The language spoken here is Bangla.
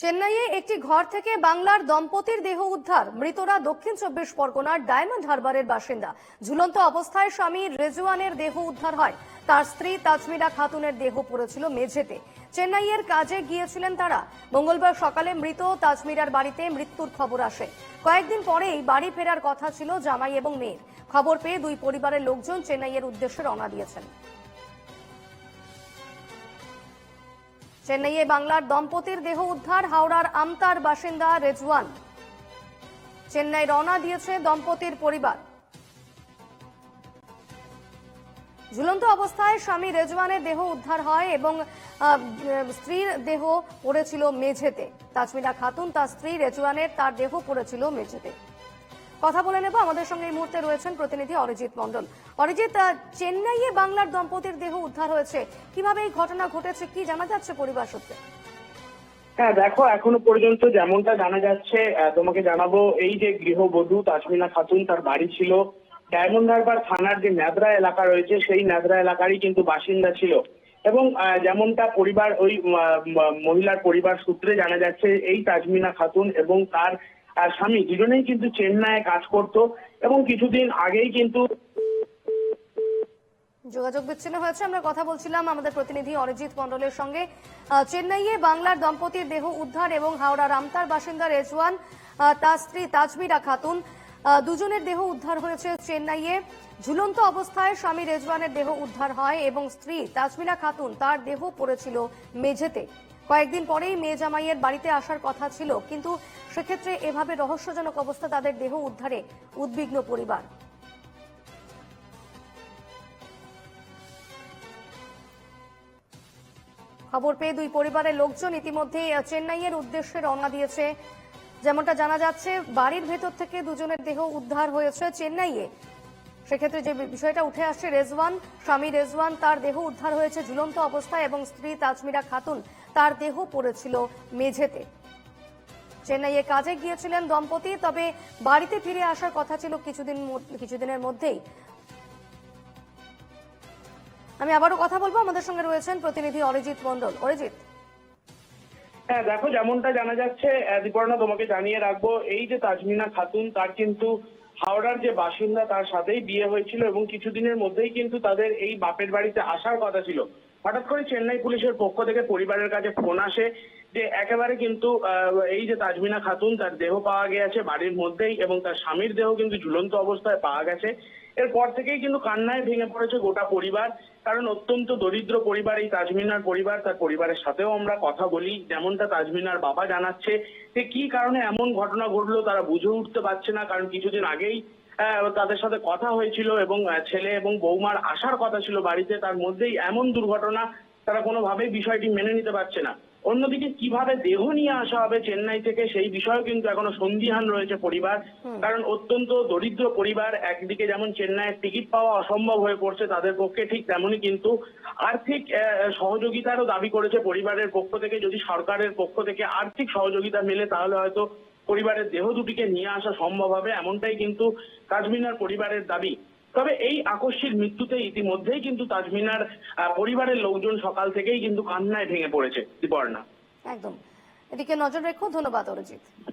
চেন্নাইয়ে একটি ঘর থেকে বাংলার দম্পতির দেহ উদ্ধার। মৃতরা দক্ষিণ চব্বিশ পরগনার ডায়মন্ড হারবারের বাসিন্দা। ঝুলন্ত অবস্থায় স্বামী রেজওয়ানের দেহ উদ্ধার হয়। তার স্ত্রী তাজমিরা খাতুনের দেহ পড়েছিল মেঝেতে। চেন্নাইয়ের কাজে গিয়েছিলেন তারা। মঙ্গলবার সকালে মৃত তাজমিরার বাড়িতে মৃত্যুর খবর আসে। কয়েকদিন পরেই বাড়ি ফেরার কথা ছিল জামাই এবং মেয়ের। খবর পেয়ে দুই পরিবারের লোকজন চেন্নাইয়ের উদ্দেশ্যে রওনা দিয়েছেন। চেন্নাইয়ে বাংলার দম্পতির দেহ উদ্ধার, হাওড়ার আমতার বাসিন্দা রেজওয়ান। চেন্নাই রওনা দিয়েছে দম্পতির পরিবার। ঝুলন্ত অবস্থায় স্বামী রেজওয়ানের দেহ উদ্ধার হয় এবং স্ত্রীর দেহ পড়েছিল মেঝেতে। তাজমিরা খাতুন তার স্ত্রী রেজওয়ানের তার দেহ পড়েছিল মেঝেতে। কথা বলে নেব। আমাদের সঙ্গে এই মুহূর্তে রয়েছেন প্রতিনিধি অরিজিৎ মন্ডল অরিজিৎ চেন্নাইয়ে বাংলার দম্পতির দেহ উদ্ধার হয়েছে। কীভাবে এই ঘটনা ঘটেছে, কি জানা যাচ্ছে পরিবার সূত্রে? হ্যাঁ দেখো, এখনও পর্যন্ত যেমনটা জানা যাচ্ছে তোমাকে জানাব, এই যে গৃহবধূ তাসমিনা খাতুন তার বাড়ি ছিল ডায়মন্ড হারবার থানার যে ন্যাদরা এলাকা রয়েছে, সেই ন্যাদরা এলাকারই কিন্তু বাসিন্দা ছিল। এবং যেমনটা পরিবার, ওই মহিলার পরিবার সূত্রে জানা যাচ্ছে, এই তাজমিনা খাতুন এবং তার আহ, স্বামী দুজনেই কিন্তু চেন্নাইয়ে কাজ করত এবং কিছুদিন আগেই কিন্তু যোগাযোগ বিচ্ছিন্ন হয়েছে। আমরা কথা বলছিলাম আমাদের প্রতিনিধি অরিজিৎ মন্ডলের সঙ্গে। চেন্নাইয়ে বাংলার দম্পতির দেহ উদ্ধার এবং হাওড়া রামতার বাসিন্দা রেজওয়ান তার স্ত্রী তাজমিরা খাতুন দুজনের দেহ উদ্ধার হয়েছে চেন্নাইয়ে। ঝুলন্ত অবস্থায় স্বামী রেজওয়ানের দেহ উদ্ধার হয় এবং স্ত্রী তাজমিরা খাতুন তার দেহ পড়েছিল মেঝেতে। কয়েকদিন পরেই মেয়ে জামাইয়ের বাড়িতে আসার কথা ছিল, কিন্তু সেক্ষেত্রে এভাবে রহস্যজনক অবস্থা তাদের দেহ উদ্ধারে উদ্বিগ্ন পরিবার। খবর পেয়ে দুই পরিবারের লোকজন ইতিমধ্যে চেন্নাইয়ের উদ্দেশ্যে রওনা দিয়েছে। যেমনটা জানা যাচ্ছে, বাড়ির ভেতর থেকে দুজনের দেহ উদ্ধার হয়েছে চেন্নাইয়ে। সেক্ষেত্রে যে বিষয়টা উঠে আসছে, রেজওয়ান, স্বামী রেজওয়ান, তার দেহ উদ্ধার হয়েছে ঝুলন্ত অবস্থায় এবং স্ত্রী তাজমিরা খাতুন। তার দেহ পড়েছিল মেঝেতে। চেন্নাইয়ে কাজে গিয়েছিলেন দম্পতি, তবে বাড়িতে ফিরে আসার কথা ছিল কিছুদিন কিছুদিনের মধ্যেই। আমি আবারও কথা বলব, আমাদের সঙ্গে রয়েছেন প্রতিনিধি অরিজিৎ মন্ডল অরিজিৎ। হ্যাঁ দেখো, যেমনটা জানা যাচ্ছে দীপর্ণা, তোমাকে জানিয়ে রাখব, এই যে তাজমিনা খাতুন, তার কিন্তু হাওড়ার যে বাসিন্দা, তার সাথেই বিয়ে হয়েছিল এবং কিছুদিনের মধ্যেই কিন্তু তাদের এই বাপের বাড়িতে আসার কথা ছিল। হঠাৎ করে চেন্নাই পুলিশের পক্ষ থেকে পরিবারের কাছে ফোন আসে যে একেবারে কিন্তু এই যে তাজমিনা খাতুন, তার দেহ পাওয়া গেছে বাড়ির মধ্যেই এবং তার স্বামীর দেহ কিন্তু ঝুলন্ত অবস্থায় পাওয়া গেছে। এরপর থেকেই কিন্তু কান্নায় ভেঙে পড়েছে গোটা পরিবার, কারণ অত্যন্ত দরিদ্র পরিবার এই তাজমিনার পরিবার, তার পরিবারের সাথেও আমরা কথা বলি, যেমনটা তাজমিনার বাবা জানাচ্ছে যে কি কারণে এমন ঘটনা ঘটলো তারা বুঝে উঠতে পারছে না, কারণ কিছুদিন আগেই তাদের সাথে কথা হয়েছিল এবং ছেলে এবং বৌমার আসার কথা ছিল বাড়িতে তার মধ্যেই এমন দুর্ঘটনা তারা কোনোভাবেই বিষয়টি মেনে নিতে পারছে না। অন্যদিকে কীভাবে দেহ নিয়ে আসা হবে চেন্নাই থেকে সেই বিষয়েও কিন্তু এখনও সন্দিহান রয়েছে পরিবার। কারণ অত্যন্ত দরিদ্র পরিবার একদিকে যেমন চেন্নাইয়ের টিকিট পাওয়া অসম্ভব হয়ে পড়ছে তাদের পক্ষে ঠিক তেমনই কিন্তু আর্থিক সহযোগিতারও দাবি করেছে পরিবারের পক্ষ থেকে। যদি সরকারের পক্ষ থেকে আর্থিক সহযোগিতা মেলে তাহলে হয়তো পরিবারের দেহ দুটিকে নিয়ে আসা সম্ভব হবে, এমনটাই কিন্তু তাজমিনার পরিবারের দাবি। তবে এই আকস্মিক মৃত্যুতে ইতিমধ্যেই কিন্তু তাজমিনার পরিবারের লোকজন সকাল থেকেই কিন্তু কান্নায় ভেঙে পড়েছে, দীপর্ণা। একদম। এদিকে নজর রেখো, ধন্যবাদ অরিজিৎ।